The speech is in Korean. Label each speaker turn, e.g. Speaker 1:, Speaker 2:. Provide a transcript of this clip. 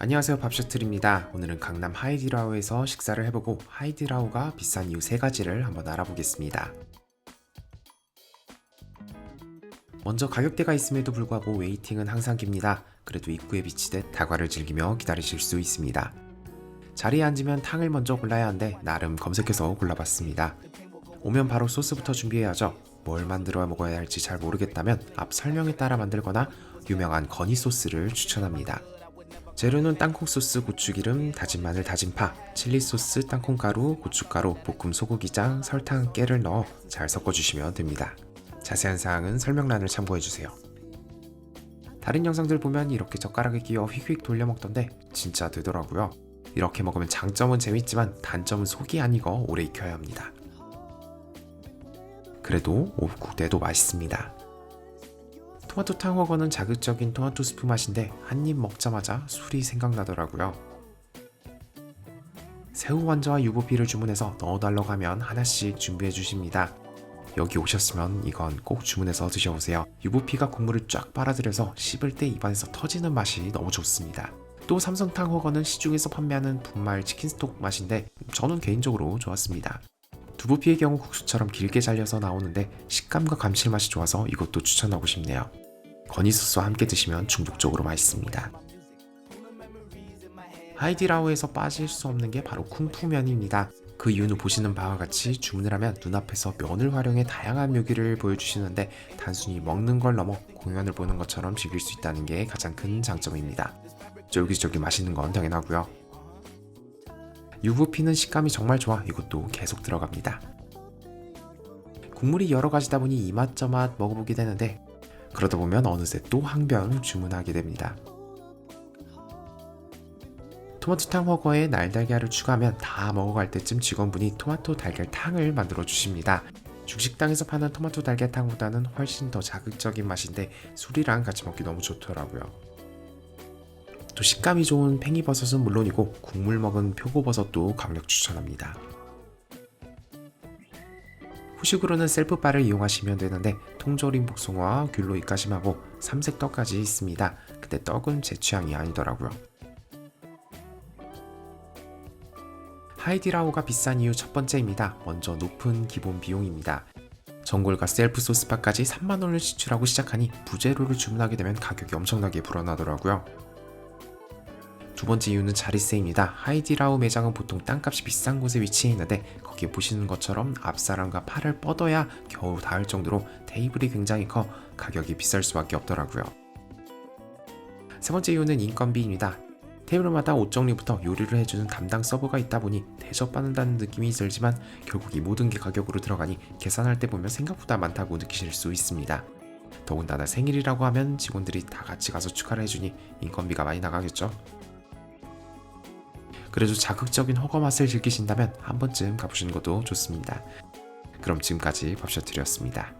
Speaker 1: 안녕하세요 밥셔틀입니다. 오늘은 강남 하이디라오에서 식사를 해보고 하이디라오가 비싼 이유 세 가지를 한번 알아보겠습니다. 먼저 가격대가 있음에도 불구하고 웨이팅은 항상 깁니다. 그래도 입구에 비치듯 다과를 즐기며 기다리실 수 있습니다. 자리에 앉으면 탕을 먼저 골라야 하는데 나름 검색해서 골라봤습니다. 오면 바로 소스부터 준비해야죠. 뭘 만들어 먹어야 할지 잘 모르겠다면 앞 설명에 따라 만들거나 유명한 건이 소스를 추천합니다. 재료는 땅콩 소스, 고추기름, 다진 마늘, 다진 파, 칠리 소스, 땅콩 가루, 고춧가루, 볶음 소고기장, 설탕, 깨를 넣어 잘 섞어주시면 됩니다. 자세한 사항은 설명란을 참고해주세요. 다른 영상들 보면 이렇게 젓가락에 끼워 휙휙 돌려 먹던데 진짜 되더라고요. 이렇게 먹으면 장점은 재밌지만 단점은 속이 안 익어 오래 익혀야 합니다. 그래도 오국대도 맛있습니다. 토마토 탕허거는 자극적인 토마토 스프 맛인데 한 입 먹자마자 술이 생각나더라고요. 새우 완자와 유부피를 주문해서 넣어달라고 하면 하나씩 준비해 주십니다. 여기 오셨으면 이건 꼭 주문해서 드셔보세요. 유부피가 국물을 쫙 빨아들여서 씹을 때 입안에서 터지는 맛이 너무 좋습니다. 또 삼성탕 허거는 시중에서 판매하는 분말 치킨 스톡 맛인데 저는 개인적으로 좋았습니다. 두부피의 경우 국수처럼 길게 잘려서 나오는데 식감과 감칠맛이 좋아서 이것도 추천하고 싶네요. 건이 소스와 함께 드시면 중독적으로 맛있습니다. 하이디라오에서 빠질 수 없는 게 바로 쿵푸면입니다. 그 이유는 보시는 바와 같이 주문을 하면 눈앞에서 면을 활용해 다양한 묘기를 보여주시는데 단순히 먹는 걸 넘어 공연을 보는 것처럼 즐길 수 있다는 게 가장 큰 장점입니다. 쫄깃쫄깃 맛있는 건 당연하고요. 유부피는 식감이 정말 좋아 이것도 계속 들어갑니다. 국물이 여러 가지다 보니 이맛저맛 먹어보게 되는데 그러다 보면 어느새 또한병 주문하게 됩니다. 토마토 탕 허거에 날달걀을 추가하면 다 먹어갈 때쯤 직원분이 토마토 달걀탕을 만들어 주십니다. 중식당에서 파는 토마토 달걀탕보다는 훨씬 더 자극적인 맛인데 술이랑 같이 먹기 너무 좋더라고요. 또 식감이 좋은 팽이버섯은 물론이고 국물 먹은 표고버섯도 강력 추천합니다. 후식으로는 셀프바를 이용하시면 되는데 통조림 복숭아와 귤로 입가심하고 삼색떡까지 있습니다. 근데 떡은 제 취향이 아니더라고요. 하이디라오가 비싼 이유 첫 번째입니다. 먼저 높은 기본 비용입니다. 전골과 셀프 소스바까지 3만 원을 지출하고 시작하니 부재료를 주문하게 되면 가격이 엄청나게 불어나더라고요. 두 번째 이유는 자리세입니다. 하이디라오 매장은 보통 땅값이 비싼 곳에 위치해 있는데 거기에 보시는 것처럼 앞사람과 팔을 뻗어야 겨우 닿을 정도로 테이블이 굉장히 커 가격이 비쌀 수밖에 없더라고요. 세 번째 이유는 인건비입니다. 테이블마다 옷 정리부터 요리를 해주는 담당 서버가 있다 보니 대접받는다는 느낌이 들지만 결국 이 모든 게 가격으로 들어가니 계산할 때 보면 생각보다 많다고 느끼실 수 있습니다. 더군다나 생일이라고 하면 직원들이 다 같이 가서 축하를 해주니 인건비가 많이 나가겠죠. 그래도 자극적인 허거 맛을 즐기신다면 한 번쯤 가보시는 것도 좋습니다. 그럼 지금까지 밥셔틀이었습니다.